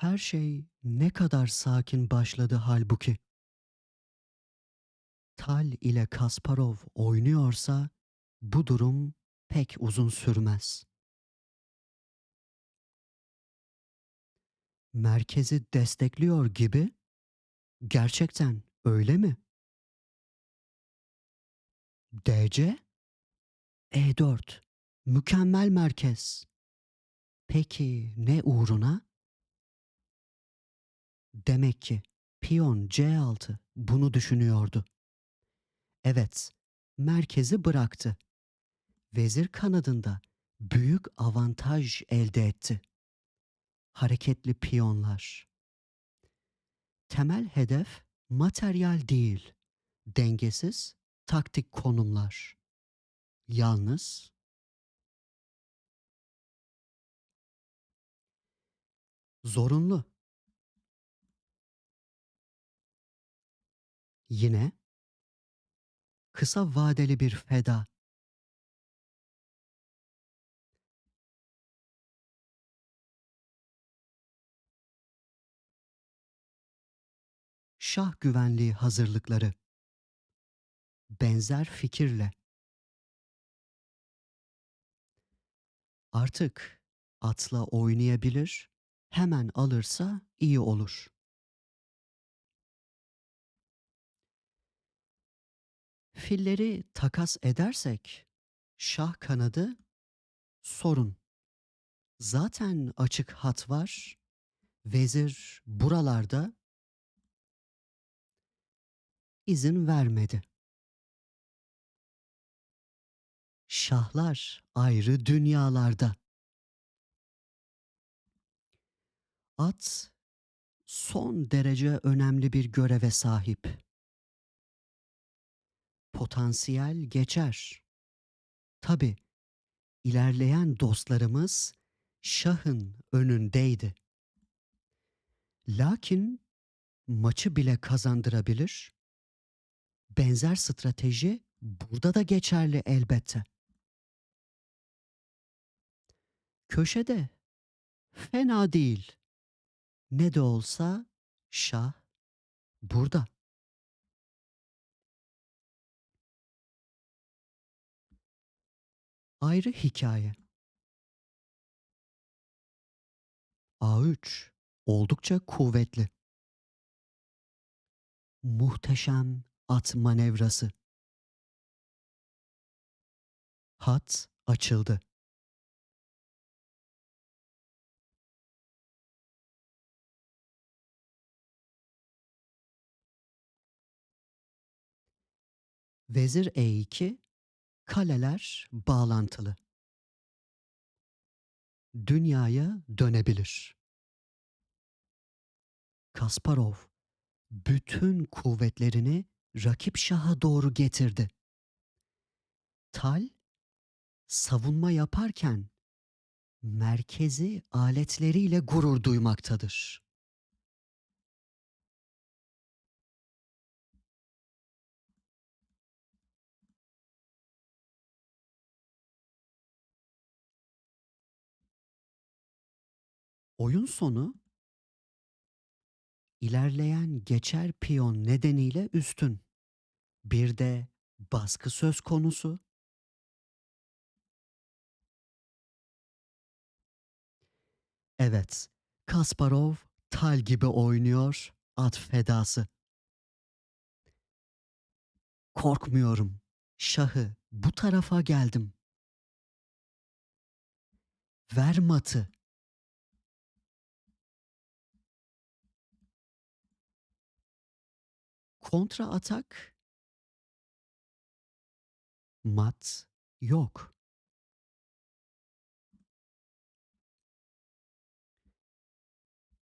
Her şey ne kadar sakin başladı halbuki. Tal ile Kasparov oynuyorsa bu durum pek uzun sürmez. Merkezi destekliyor gibi. Gerçekten öyle mi? DC E4 mükemmel merkez. Peki ne uğruna? Demek ki piyon C6 bunu düşünüyordu. Evet, merkezi bıraktı. Vezir kanadında büyük avantaj elde etti. Hareketli piyonlar. Temel hedef materyal değil, dengesiz taktik konumlar. Yalnız zorunlu. Yine kısa vadeli bir feda. Şah güvenliği hazırlıkları. Benzer fikirle. Artık atla oynayabilir, hemen alırsa iyi olur. Filleri takas edersek şah kanadı sorun. Zaten açık hat var. Vezir buralarda izin vermedi. Şahlar ayrı dünyalarda. At son derece önemli bir göreve sahip. Potansiyel geçer. Tabi ilerleyen dostlarımız şahın önündeydi. Lakin maçı bile kazandırabilir. Benzer strateji burada da geçerli elbette. Köşede fena değil. Ne de olsa şah burada. Ayrı hikaye. A3 oldukça kuvvetli. Muhteşem at manevrası. Hat açıldı. Vezir E2 kaleler bağlantılı. Dünyaya dönebilir. Kasparov bütün kuvvetlerini rakip şaha doğru getirdi. Tal savunma yaparken merkezi aletleriyle gurur duymaktadır. Oyun sonu ilerleyen geçer piyon nedeniyle üstün. Bir de baskı söz konusu. Evet, Kasparov tal gibi oynuyor, at fedası. Korkmuyorum. Şahı bu tarafa geldim. Ver matı. Kontra atak. Mat yok.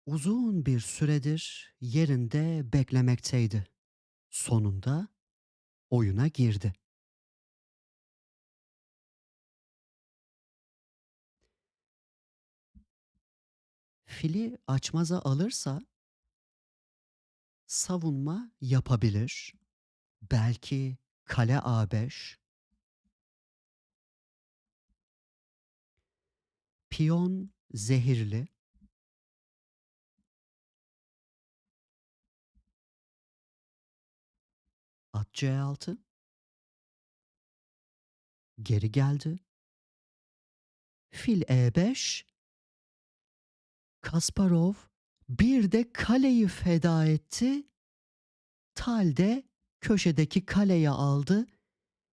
Uzun bir süredir yerinde beklemekteydi. Sonunda oyuna girdi. Fili açmaza alırsa savunma yapabilir. Belki kale A5, piyon zehirli, at C6, geri geldi, fil E5, Kasparov bir de kaleyi feda etti. Tal de köşedeki kaleyi aldı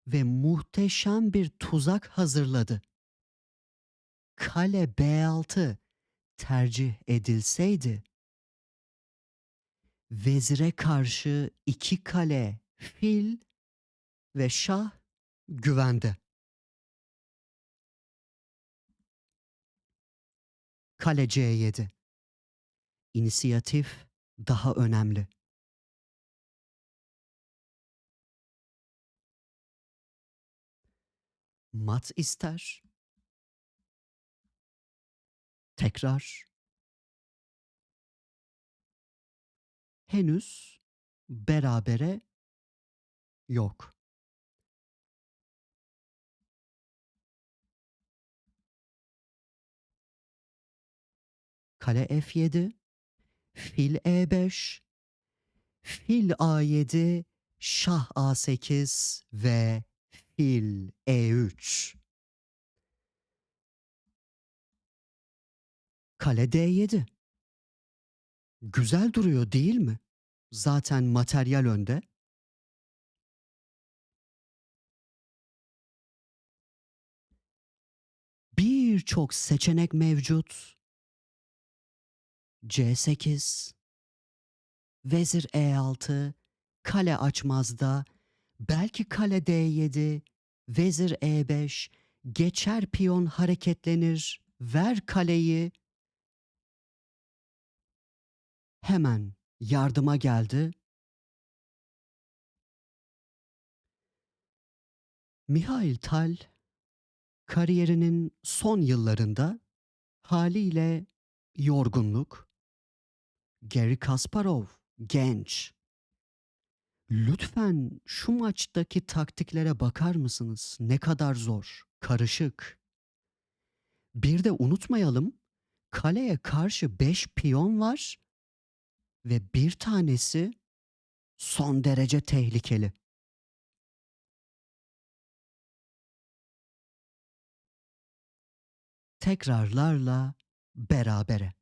ve muhteşem bir tuzak hazırladı. Kale B6 tercih edilseydi vezire karşı iki kale, fil ve şah güvende. Kale C7. İnisiyatif daha önemli. Mat ister. Tekrar. Henüz berabere yok. Kale F7, fil E5, fil A7, şah A8 ve fil E3. Kale D7. Güzel duruyor değil mi? Zaten materyal önde. Birçok seçenek mevcut. C8, vezir E6, kale açmazda, belki kale D7, vezir E5, geçer piyon hareketlenir, ver kaleyi. Hemen yardıma geldi. Mihail Tal kariyerinin son yıllarında haliyle yorgunluk, Gary Kasparov genç. Lütfen şu maçtaki taktiklere bakar mısınız? Ne kadar zor, karışık. Bir de unutmayalım, kaleye karşı 5 piyon var ve bir tanesi son derece tehlikeli. Tekrarlarla berabere.